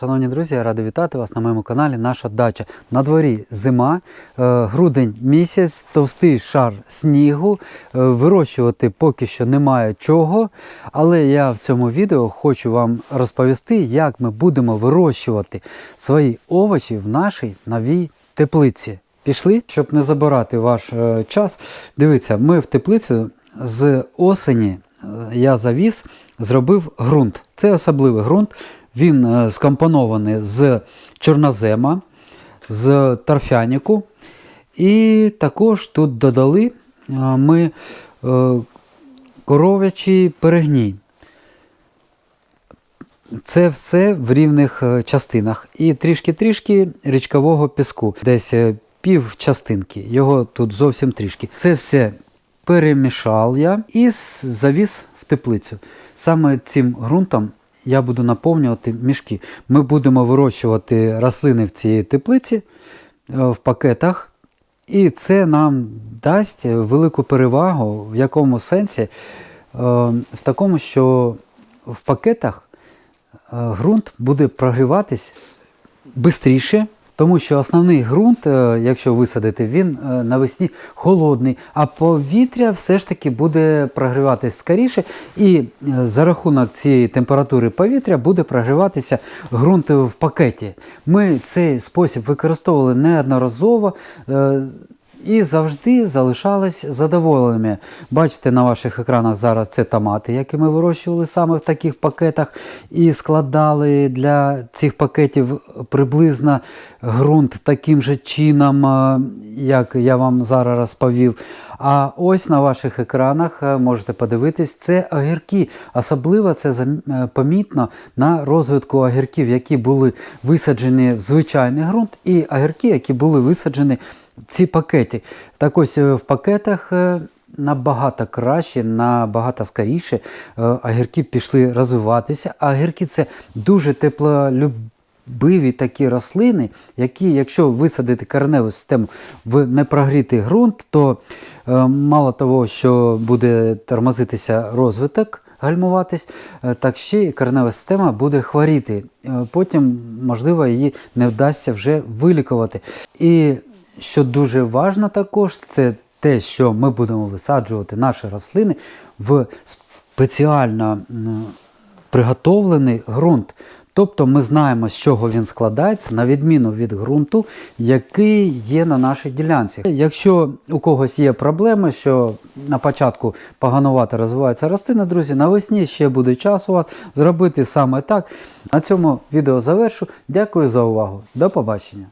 Шановні друзі, я радий вітати вас на моєму каналі Наша дача. На дворі зима, е, грудень місяць, товстий шар снігу. Е, Вирощувати поки що немає чого. Але я в цьому відео хочу вам розповісти, як ми будемо вирощувати свої овочі в нашій новій теплиці. Пішли, щоб не забирати ваш е, час. Дивіться, ми в теплицю з осені я завіз, зробив ґрунт. Це особливий ґрунт. Він е, скомпонований з чорнозема, з торфянику. І також тут додали е, ми е, коров'ячий перегній. Це все в рівних частинах. І трішки-трішки річкового піску. Десь пів частинки. Його тут зовсім трішки. Це все перемішав я і завіз в теплицю. Саме цим ґрунтом я буду наповнювати мішки. Ми будемо вирощувати рослини в цій теплиці е, в пакетах. І це нам дасть велику перевагу, в якому сенсі? Е, В такому, що в пакетах е, ґрунт буде прогріватись швидше, тому що основний ґрунт, е, якщо висадити, він е, навесні холодний, а повітря все ж таки буде прогріватись скоріше, і е, за рахунок цієї температури повітря буде прогріватися ґрунт в пакеті. Ми цей спосіб використовували неодноразово. І завжди залишались задоволеними. Бачите на ваших екранах зараз це томати, які ми вирощували саме в таких пакетах, і складали для цих пакетів приблизно ґрунт таким же чином, е, як я вам зараз розповів. А ось на ваших екранах е, можете подивитись, це огірки. Особливо це е, помітно на розвитку огірків, які були висаджені в звичайний ґрунт, і огірки, які були висаджені ці пакети. Так ось е, в пакетах е, набагато краще, набагато скоріше е, огірки пішли розвиватися. А огірки це дуже теплолюбиві такі рослини, які, якщо висадити кореневу систему в непрогрітий ґрунт, то е, мало того, що буде тормозитися розвиток. Гальмуватись, е, так ще і коренева система буде хворіти. Е, Потім, можливо, її не вдасться вже вилікувати. І що дуже важливо також, це те, що ми будемо висаджувати наші рослини в спеціально приготовлений ґрунт. Тобто ми знаємо, з чого він складається, на відміну від ґрунту, який є на нашій ділянці. Якщо у когось є проблеми, що на початку поганувати розвиваються рослини, друзі, навесні ще буде час у вас зробити саме так. На цьому відео завершу. Дякую за увагу. До побачення.